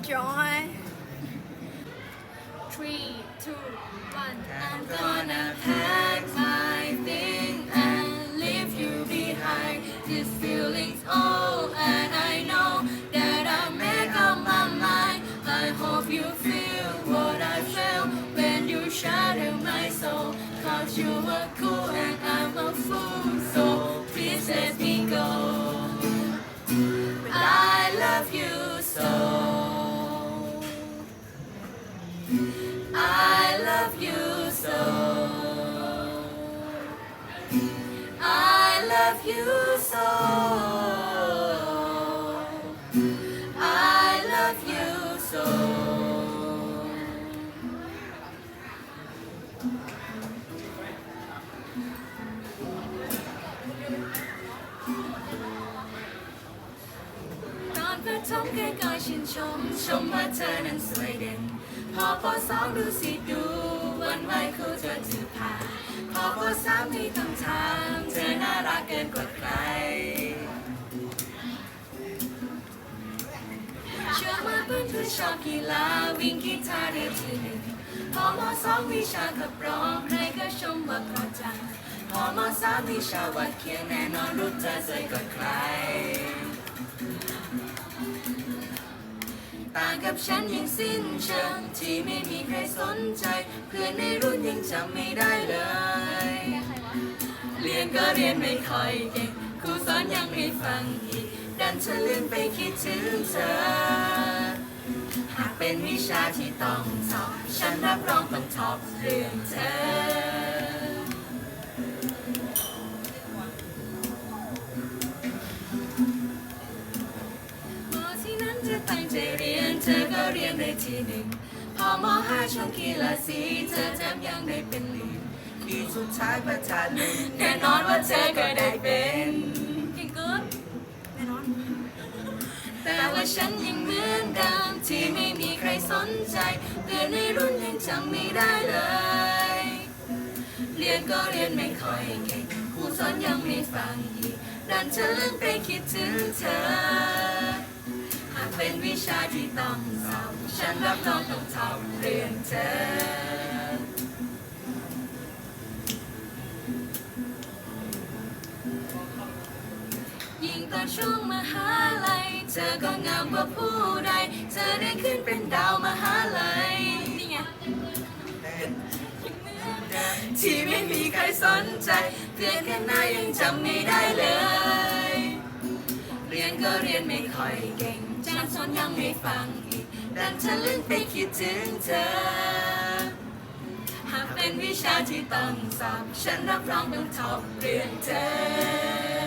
enjoy Three, two, one. I'm gonna pack my thing and leave you behind. These feelings old, and I know that I make up my mind. I hope you feel what I felt when you shatter my soul. Cause you were cool and I'm a fool, I love you so. I love you so. I love you so. ตอนประถมแค่ก็ชื่นชม ชมว่าเธอนั้นสวยเด่น พอปสองดูสิดูวันไหวครูเธอถือผ่าพอปสามมีคำถามเธอน่ารักเกินกว่าใครเชื่อมาเพื่อนคือชอบกีฬาวิ่งกีตาร์เรียนที่หนึ่งพอมสองวิชาขับร้องใครก็ชมว่าเพราะจังพอมสามวิชาวาดเขียนแน่นอนรู้เธอสวยกว่าใคร ต่างกับฉันยังสิ้นเชิงที่ไม่มีใครสนใจ เพื่อนในรุ่นยังจำไม่ได้เลย เรียนก็เรียนไม่ค่อยเก่งครูสอนยังไม่ฟังอีก ดันฉันลืมไปคิดถึงเธอ หากเป็นวิชาที่ต้องสอบ ฉันรับรองต้องท็อปเรื่องเธอพอที่นั้นเธอตั้งใจเรีย เธอก็เรียนได้ที่หนึ่งพอมห้าช่วงกีฬาสีเธอแถมยังได้เป็นลีดปีสุดท้ายประธานหนึ่งแน่นอนว่าเธอก็ได้เป็นเก่งเกินแน่นอน แต่ว่าฉันยังเหมือนเดิมที่ไม่มีใครสนใจเพื่อนในรุ่นยังจำไม่ได้เลย เรียนก็เรียนไม่ค่อยเก่งครูสอนยังไม่ฟังอีกดันฉันลืมไปคิดถึงเธอหากเป็นวิ ชาที่ต้องสอบฉันรับรองต้องทำเรื่องเธอยิ่งตอนช่วงมหาลัย เธอก็งามกว่าผู้ใด เธอได้ขึ้นเป็นดาวมหาลัย นี่ไง ที่ไม่มีใครสนใจ เพื่อนแค่หน้ายังจำไม่ได้เลย เรียนก็เรียนไม่ค่อยเก่ง จำสนยังไม่ฟังอีกดันฉันลืงไปคิดถึงเธอ หากเป็นวิชาที่ต้องสอบฉันรับรองต้องทบเรื่องเธอ